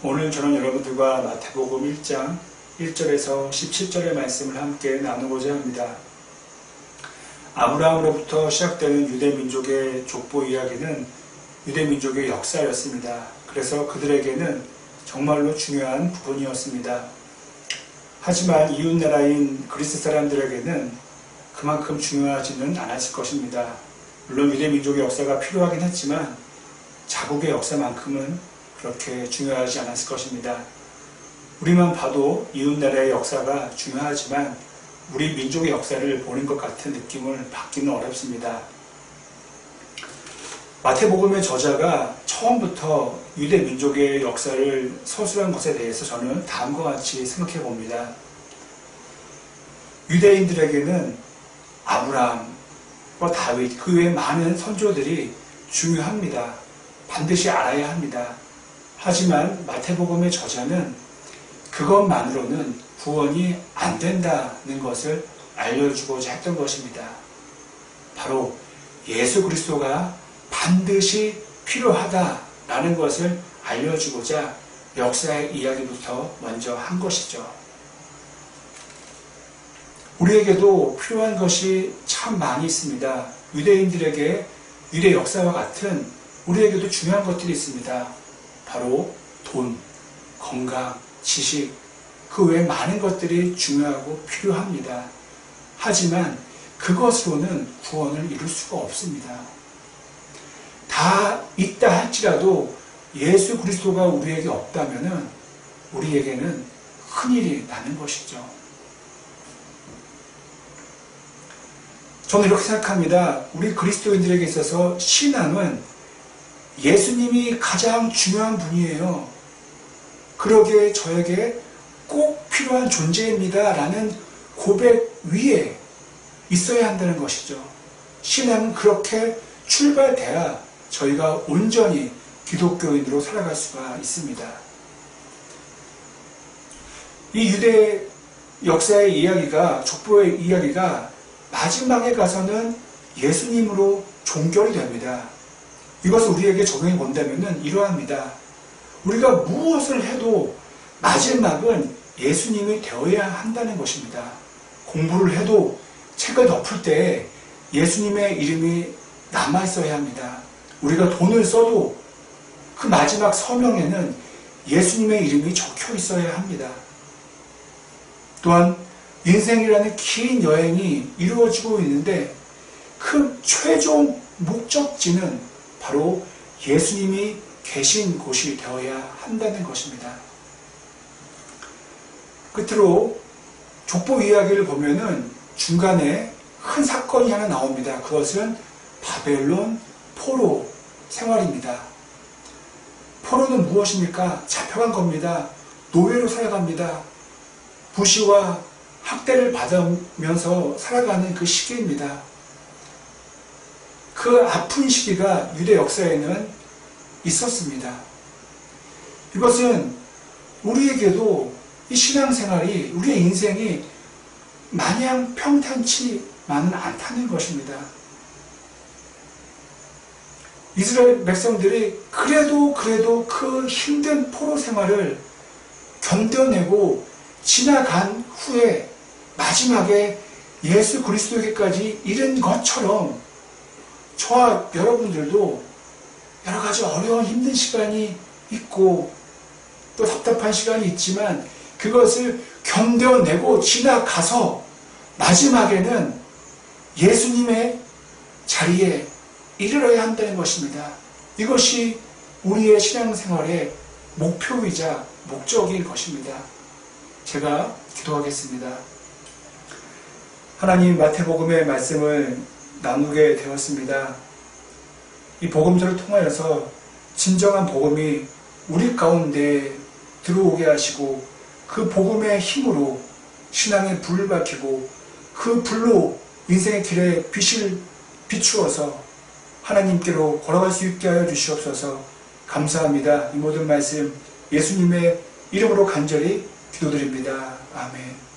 오늘 저는 여러분들과 마태복음 1장 1절에서 17절의 말씀을 함께 나누고자 합니다. 아브라함으로부터 시작되는 유대 민족의 족보 이야기는 유대 민족의 역사였습니다. 그래서 그들에게는 정말로 중요한 부분이었습니다. 하지만 이웃나라인 그리스 사람들에게는 그만큼 중요하지는 않았을 것입니다. 물론 유대 민족의 역사가 필요하긴 했지만 자국의 역사만큼은 그렇게 중요하지 않았을 것입니다. 우리만 봐도 이웃나라의 역사가 중요하지만 우리 민족의 역사를 보는 것 같은 느낌을 받기는 어렵습니다. 마태복음의 저자가 처음부터 유대 민족의 역사를 서술한 것에 대해서 저는 다음과 같이 생각해 봅니다. 유대인들에게는 아브라함과 다윗, 그 외 많은 선조들이 중요합니다. 반드시 알아야 합니다. 하지만 마태복음의 저자는 그것만으로는 구원이 안 된다는 것을 알려주고자 했던 것입니다. 바로 예수 그리스도가 반드시 필요하다라는 것을 알려주고자 역사의 이야기부터 먼저 한 것이죠. 우리에게도 필요한 것이 참 많이 있습니다. 유대인들에게 유대 역사와 같은 우리에게도 중요한 것들이 있습니다. 바로 돈, 건강, 지식, 그 외 많은 것들이 중요하고 필요합니다. 하지만 그것으로는 구원을 이룰 수가 없습니다. 다 있다 할지라도 예수 그리스도가 우리에게 없다면 우리에게는 큰일이 나는 것이죠. 저는 이렇게 생각합니다. 우리 그리스도인들에게 있어서 신앙은 예수님이 가장 중요한 분이에요. 그러기에 저에게 꼭 필요한 존재입니다. 라는 고백 위에 있어야 한다는 것이죠. 신앙은 그렇게 출발돼야 저희가 온전히 기독교인으로 살아갈 수가 있습니다. 이 유대 역사의 이야기가, 족보의 이야기가 마지막에 가서는 예수님으로 종결이 됩니다. 이것을 우리에게 적용해 본다면 이러합니다. 우리가 무엇을 해도 마지막은 예수님이 되어야 한다는 것입니다. 공부를 해도 책을 덮을 때 예수님의 이름이 남아 있어야 합니다. 우리가 돈을 써도 그 마지막 서명에는 예수님의 이름이 적혀 있어야 합니다. 또한 인생이라는 긴 여행이 이루어지고 있는데 그 최종 목적지는 바로 예수님이 계신 곳이 되어야 한다는 것입니다. 끝으로 족보 이야기를 보면은 중간에 큰 사건이 하나 나옵니다. 그것은 바벨론 포로 생활입니다. 포로는 무엇입니까? 잡혀간 겁니다. 노예로 살아갑니다. 부시와 학대를 받으면서 살아가는 그 시기입니다. 그 아픈 시기가 유대 역사에는 있었습니다. 이것은 우리에게도 이 신앙생활이 우리의 인생이 마냥 평탄치만은 않다는 것입니다. 이스라엘 백성들이 그래도 그래도 그 힘든 포로 생활을 견뎌내고 지나간 후에 마지막에 예수 그리스도에게까지 이른 것처럼 저와 여러분들도 여러 가지 어려운 힘든 시간이 있고 또 답답한 시간이 있지만 그것을 견뎌내고 지나가서 마지막에는 예수님의 자리에 이르러야 한다는 것입니다. 이것이 우리의 신앙생활의 목표이자 목적인 것입니다. 제가 기도하겠습니다. 하나님 마태복음의 말씀을 나누게 되었습니다. 이 복음서를 통하여서 진정한 복음이 우리 가운데 들어오게 하시고 그 복음의 힘으로 신앙의 불을 밝히고 그 불로 인생의 길에 빛을 비추어서 하나님께로 걸어갈 수 있게 하여 주시옵소서 감사합니다. 이 모든 말씀 예수님의 이름으로 간절히 기도드립니다. 아멘.